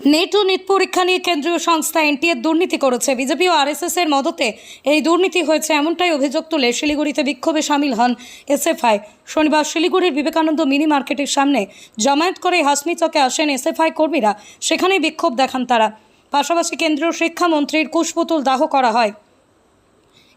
Net NEET পরীক্ষা নিয়ে কেন্দ্রীয় সংস্থা এনটিএ দুর্নীতি করেছে। বিজেপি ও আরএসএস এর মদতে এই দুর্নীতি হয়েছে এমনটাই অভিযোগ তুলে শিলিগুড়িতে বিক্ষোভে সামিল হন এসএফআই। শনিবার শিলিগুড়ির বিবেকানন্দ মিনি মার্কেটের সামনে জমায়েত করে হাসমি চকে আসেন এসএফআই কর্মীরা। সেখানেই বিক্ষোভ দেখান তারা। পাশাপাশি কেন্দ্রীয় শিক্ষামন্ত্রীর কুশপুতুল দাহ করা হয়।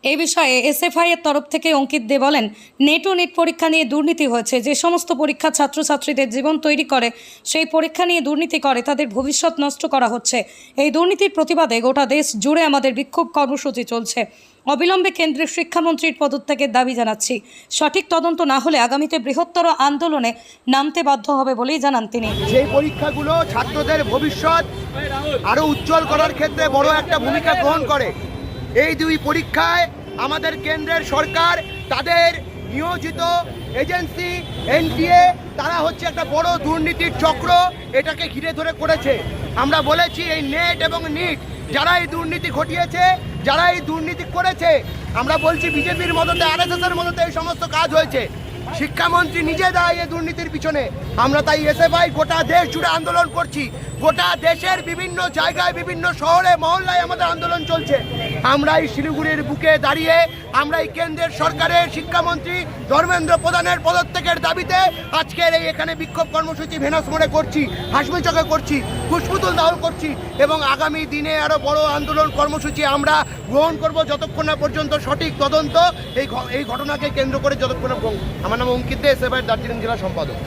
এই বিষয়ে এসএফআই এর তরফ থেকে অঙ্কিত দে বলেন, নেট ও নেট পরীক্ষা নিয়ে দুর্নীতি হয়েছে, যে সমস্ত পরীক্ষা ছাত্রছাত্রীদের জীবন তৈরি করে, সেই পরীক্ষা নিয়ে দুর্নীতি করে, তাদের ভবিষ্যৎ নষ্ট করা হচ্ছে। এই দুর্নীতির প্রতিবাদে গোটা দেশ জুড়ে আমাদের বিক্ষোভ কর্মসূচি চলছে। অবিলম্বে কেন্দ্রের শিক্ষামন্ত্রীর পদত্যাগের দাবি জানাচ্ছি। সঠিক তদন্ত না হলে আগামীতে বৃহত্তর আন্দোলনে নামতে বাধ্য হবে বলেই জানান তিনি। সেই পরীক্ষাগুলো ছাত্রদের ভবিষ্যৎ আরও উজ্জ্বল করার ক্ষেত্রে বড় একটা ভূমিকা গ্রহণ করে এই দুই পরীক্ষায় আমাদের কেন্দ্রের সরকার, তাদের নিয়োজিত এজেন্সি, এনটিএ, তারা হচ্ছে একটা বড় দুর্নীতির চক্র, এটাকে ঘিরে ধরে করেছে। আমরা বলেছি এই নেট এবং নিট, যারা এই দুর্নীতি ঘটিয়েছে, যারা এই দুর্নীতি করেছে, আমরা বলছি বিজেপির মদতে আরএসএস এর মদতে এই সমস্ত কাজ হয়েছে। শিক্ষামন্ত্রী নিজে দায় এই দুর্নীতির পিছনে, আমরা তাই এসএফআই গোটা দেশ জুড়ে আন্দোলন করছি। গোটা দেশের বিভিন্ন জায়গায়, বিভিন্ন শহরে, মহল্লায় আমাদের আন্দোলন চলছে। আমরা এই শিলিগুড়ির বুকে দাঁড়িয়ে, আমরা এই কেন্দ্রের সরকারের শিক্ষামন্ত্রী ধর্মেন্দ্র প্রধানের পদত্যাগের দাবিতে আজকের এই এখানে বিক্ষোভ কর্মসূচি ভেনাস মোড়ে করছি, হাসমি চকে করছি পুষ্পুতুল দাহল করছি এবং আগামী দিনে আরও বড় আন্দোলন কর্মসূচি আমরা গ্রহণ করব যতক্ষণ না পর্যন্ত সঠিক তদন্ত এই এই ঘটনাকে কেন্দ্র করে যতক্ষণ আমার নাম অঙ্কিত দে এসএফআই দার্জিলিং জেলা সম্পাদক।